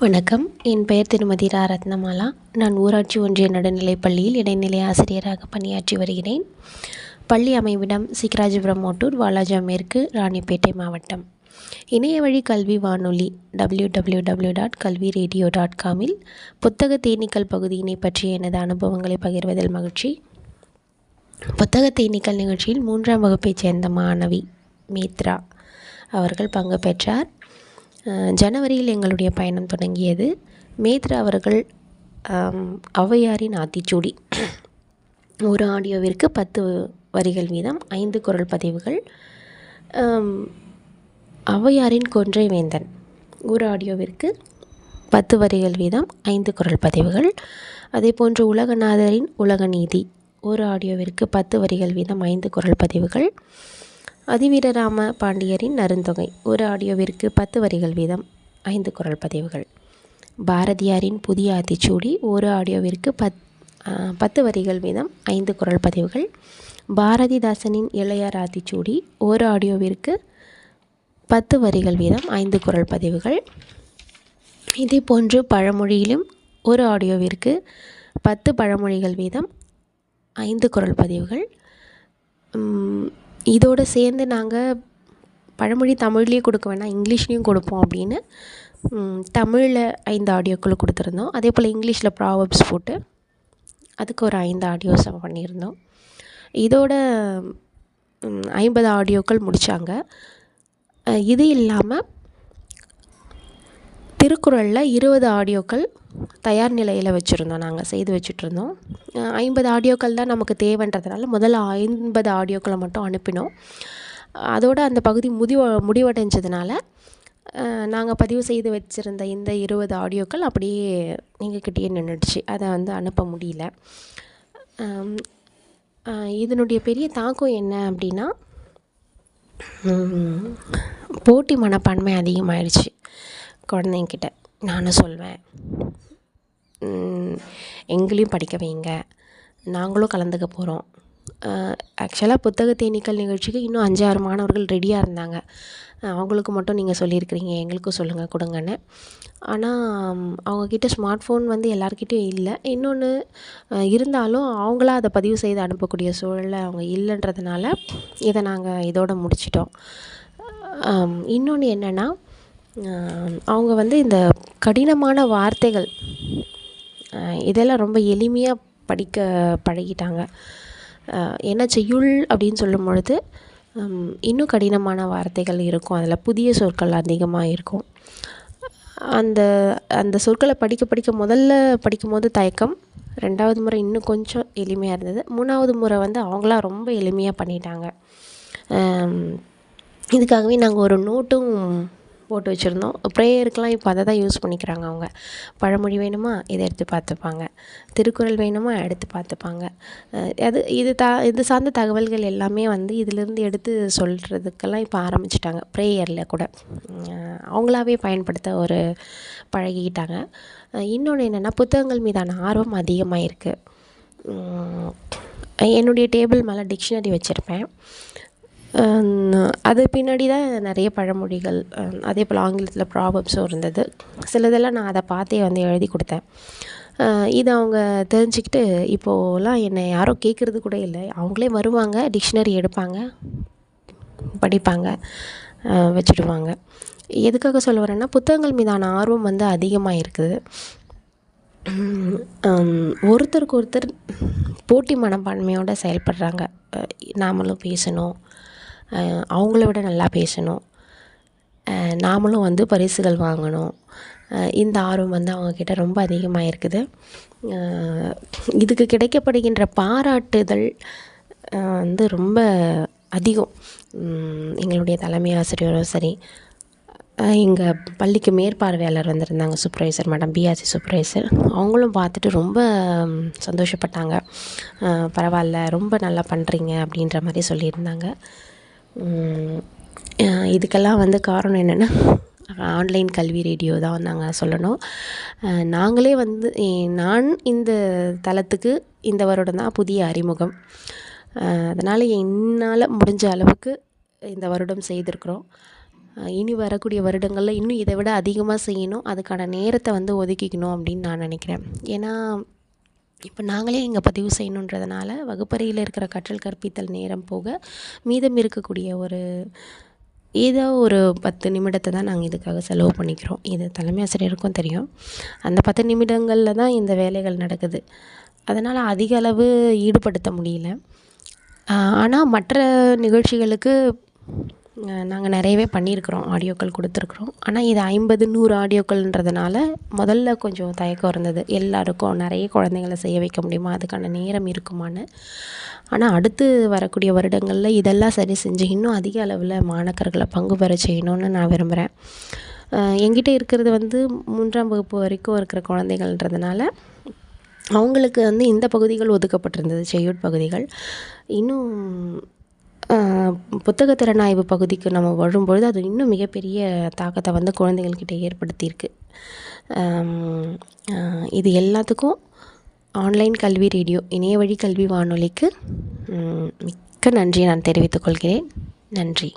வணக்கம். என் பெயர் திருமதி ரா. ரத்னமாலா. நான் ஊராட்சி ஒன்றிய நடுநிலைப் பள்ளியில் இடைநிலை ஆசிரியராக பணியாற்றி வருகிறேன். பள்ளி அமைவிடம் சிக்கராஜபுரம் ஓட்டூர் வாலாஜா மேற்கு ராணிப்பேட்டை மாவட்டம். இணைய வழி கல்வி வானொலி W W W dot kalvi radio dot காமில் புத்தக தேனீக்கள் பகுதியினை பற்றிய எனது அனுபவங்களை பகிர்வதில் மகிழ்ச்சி. புத்தக தேனீக்கள் நிகழ்ச்சியில் மூன்றாம் வகுப்பைச் சேர்ந்த மாணவி மித்ரா அவர்கள் பங்கு பெற்றார். ஜனவரியில் எங்களுடைய பயணம் தொடங்கியது. மேத்ரா அவர்கள் ஔவையாரின் ஆத்திச்சூடி. ஒரு ஆடியோவிற்கு பத்து வரிகள் வீதம் ஐந்து குரல் பதிவுகள். ஔவையாரின் கொன்றை வேந்தன். ஒரு ஆடியோவிற்கு பத்து வரிகள் வீதம் ஐந்து குரல் பதிவுகள். அதே போன்று உலகநாதரின் உலகநீதி. ஒரு ஆடியோவிற்கு பத்து வரிகள் வீதம் ஐந்து குரல் பதிவுகள். அதிவீரராம பாண்டியரின் நருந்தொகை ஒரு ஆடியோவிற்கு பத்து வரிகள் வீதம். ஐந்து குரல் பதிவுகள். பாரதியாரின் புதிய ஆத்திச்சூடி ஒரு ஆடியோவிற்கு பத் பத்து வரிகள் வீதம். ஐந்து குரல் பதிவுகள். பாரதிதாசனின் இளையர் ஆத்திச்சூடி ஒரு ஆடியோவிற்கு பத்து வரிகள் வீதம். ஐந்து குரல் பதிவுகள். இதே போன்று பழமொழியிலும் ஒரு ஆடியோவிற்கு பத்து பழமொழிகள் வீதம். ஐந்து குரல் பதிவுகள். இதோடு சேர்ந்து நாங்கள் பழமொழி தமிழ்லேயே கொடுக்க வேணாம் இங்கிலீஷ்லேயும் கொடுப்போம் அப்படின்னு தமிழில் ஐந்து ஆடியோக்கள் கொடுத்துருந்தோம். அதே போல் இங்கிலீஷில் ப்ராவப்ஸ் போட்டு அதுக்கு ஒரு ஐந்து ஆடியோஸ் பண்ணியிருந்தோம். இதோட ஐம்பது ஆடியோக்கள் முடித்தாங்க இது இல்லாமல் திருக்குறளில் இருபது ஆடியோக்கள் தயார் நிலையில் வச்சுருந்தோம் நாங்கள் செய்து வச்சுட்ருந்தோம் ஐம்பது ஆடியோக்கள் தான் நமக்கு தேவைன்றதுனால முதல்ல ஐம்பது ஆடியோக்களை மட்டும் அனுப்பினோம். அதோட அந்த பகுதி முடிவ முடிவடைஞ்சதுனால நாங்கள் பதிவு செய்து வச்சுருந்த இந்த இருபது ஆடியோக்கள் அப்படியே எங்ககிட்டயே நின்றுடுச்சு அதை வந்து அனுப்ப முடியல. இதனுடைய பெரிய தாக்கம் என்ன அப்படின்னா போட்டி மனப்பான்மை அதிகமாகிடுச்சு குழந்தைங்கிட்ட நானும் சொல்வேன். எங்களையும் படிக்க வைங்க. நாங்களும் கலந்துக்க போகிறோம் ஆக்சுவலாக புத்தக தேனீக்கள் நிகழ்ச்சிக்கு இன்னும் அஞ்சு ஆறு மாணவர்கள் ரெடியாக இருந்தாங்க. அவங்களுக்கு மட்டும் நீங்கள் சொல்லியிருக்கிறீங்க. எங்களுக்கும் சொல்லுங்கள் கொடுங்கன்னு. ஆனால் அவங்கக்கிட்ட ஸ்மார்ட் ஃபோன் வந்து எல்லாருக்கிட்டேயும் இல்லை. இன்னொன்று இருந்தாலும் அவங்களா அதை பதிவு செய்து அனுப்பக்கூடிய சூழலில் அவங்க இல்லைன்றதுனால இதை நாங்கள் இதோடு முடிச்சிட்டோம். இன்னொன்று என்னென்னா அவங்க வந்து இந்த கடினமான வார்த்தைகள் இதெல்லாம் ரொம்ப எளிமையாக படிக்க பழகிட்டாங்க. ஏன்னா செய்யுள் அப்படின்னு சொல்லும் பொழுது இன்னும் கடினமான வார்த்தைகள் இருக்கும். அதில் புதிய சொற்கள் அதிகமாக இருக்கும். அந்த அந்த சொற்களை படிக்க படிக்க முதல்ல படிக்கும்போது தயக்கம் ரெண்டாவது முறை இன்னும் கொஞ்சம் எளிமையாக இருந்தது. மூணாவது முறை வந்து அவங்களாம் ரொம்ப எளிமையாக பண்ணிட்டாங்க. இதுக்காகவே நாங்கள் ஒரு நோட்டும் போட்டு வச்சுருந்தோம். ப்ரேயருக்கெலாம் இப்போ அதை தான் யூஸ் பண்ணிக்கிறாங்க அவங்க. பழமொழி வேணுமா? இதை எடுத்து பார்த்துப்பாங்க. திருக்குறள் வேணுமா? எடுத்து பார்த்துப்பாங்க. அது இது தா இது சார்ந்த தகவல்கள் எல்லாமே வந்து இதிலிருந்து எடுத்து சொல்கிறதுக்கெல்லாம் இப்போ ஆரம்பிச்சிட்டாங்க. ப்ரேயரில் கூட. அவங்களாவே பயன்படுத்த ஒரு பழகிக்கிட்டாங்க. இன்னொன்று என்னென்னா புத்தகங்கள் மீதான ஆர்வம் அதிகமாக இருக்குது என்னுடைய டேபிள் மேலே டிக்ஷனரி வச்சுருப்பேன். அது பின்னாடி தான் நிறைய பழமொழிகள் அதே போல் ஆங்கிலத்தில் ப்ராபப்ஸும் இருந்தது. சிலதெல்லாம் நான் அதை பார்த்தே வந்து எழுதி கொடுத்தேன். இது அவங்க தெரிஞ்சுக்கிட்டு இப்போலாம் என்னை யாரும் கேட்குறது கூட இல்லை. அவங்களே வருவாங்க டிக்ஷனரி எடுப்பாங்க படிப்பாங்க வச்சுடுவாங்க. எதுக்காக சொல்ல வரேன்னா புத்தகங்கள் மீதான ஆர்வம் வந்து அதிகமாக இருக்குது. ஒருத்தருக்கு ஒருத்தர் போட்டி மனப்பான்மையோடு செயல்படுறாங்க. நாமளும் பேசணும். அவங்கள விட நல்லா பேசணும். நாமளும் வந்து பரிசுகள் வாங்கணும். இந்த ஆர்வம் வந்து அவங்கக்கிட்ட ரொம்ப அதிகமாக இருக்குது இதுக்கு கிடைக்கப்படுகின்ற பாராட்டுதல் வந்து ரொம்ப அதிகம். எங்களுடைய தலைமை ஆசிரியரும் சரி எங்கள் பள்ளிக்கு மேற்பார்வையாளர் வந்திருந்தாங்க சூப்பர்வைசர் மேடம் பிஆர்சி சூப்பர்வைசர். அவங்களும் பார்த்துட்டு ரொம்ப சந்தோஷப்பட்டாங்க. பரவாயில்ல ரொம்ப நல்லா பண்ணுறீங்க அப்படின்ற மாதிரி சொல்லியிருந்தாங்க. இதுக்கெல்லாம் வந்து காரணம் என்னென்னா ஆன்லைன் கல்வி ரேடியோ தான் நாங்கள் சொல்லணும். நாங்களே வந்து நான் இந்த தளத்துக்கு இந்த வருடம் தான் புதிய அறிமுகம். அதனால் என்னால் முடிஞ்ச அளவுக்கு இந்த வருடம் செய்திருக்கிறோம். இனி வரக்கூடிய வருடங்களில் இன்னும் இதை விட அதிகமாக செய்யணும். அதுக்கான நேரத்தை வந்து ஒதுக்கிக்கணும் அப்படின்னு நான் நினைக்கிறேன். ஏன்னா இப்போ நாங்களே இங்கே பதிவு செய்யணுன்றதுனால வகுப்பறையில் இருக்கிற கற்றல் கற்பித்தல் நேரம் போக மீதம் இருக்கக்கூடிய ஒரு ஏதோ ஒரு பத்து நிமிடத்தை தான் நாங்கள் இதுக்காக செலவு பண்ணிக்கிறோம். இது தலைமை ஆசிரியருக்கும் தெரியும். அந்த பத்து நிமிடங்களில் தான் இந்த வேலைகள் நடக்குது. அதனால் அதிக அளவு ஈடுபடுத்த முடியல. ஆனால் மற்ற நிகழ்ச்சிகளுக்கு நாங்கள் நிறையவே பண்ணியிருக்கிறோம் ஆடியோக்கள் கொடுத்துருக்குறோம். ஆனால் இது ஐம்பது நூறு ஆடியோக்கள்ன்றதுனால முதல்ல கொஞ்சம் தயக்கம் இருந்தது. எல்லாருக்கும் நிறைய குழந்தைங்கள செய்ய வைக்க முடியுமா? அதுக்கான நேரம் இருக்குமான்னு. ஆனால் அடுத்து வரக்கூடிய வருடங்களில் இதெல்லாம் சரி செஞ்சு இன்னும் அதிக அளவில் மாணக்கர்களை பங்கு பெற செய்யணும்னு நான் விரும்புகிறேன் என்கிட்ட இருக்கிறது வந்து மூன்றாம் வகுப்பு வரைக்கும் இருக்கிற குழந்தைகள்ன்றதுனால அவங்களுக்கு வந்து இந்த பகுதிகள் ஒதுக்கப்பட்டிருந்தது செய்யுட் பகுதிகள். இன்னும் புத்தக திறனாய்வு பகுதிக்கு நம்ம வரும்பொழுது அது இன்னும் மிகப்பெரிய தாக்கத்தை வந்து குழந்தைகள்கிட்ட ஏற்படுத்தியிருக்கு. இது எல்லாத்துக்கும் ஆன்லைன் கல்வி ரேடியோ இணைய வழி கல்வி வானொலிக்கு மிக்க நன்றியை நான் தெரிவித்துக்கொள்கிறேன் நன்றி.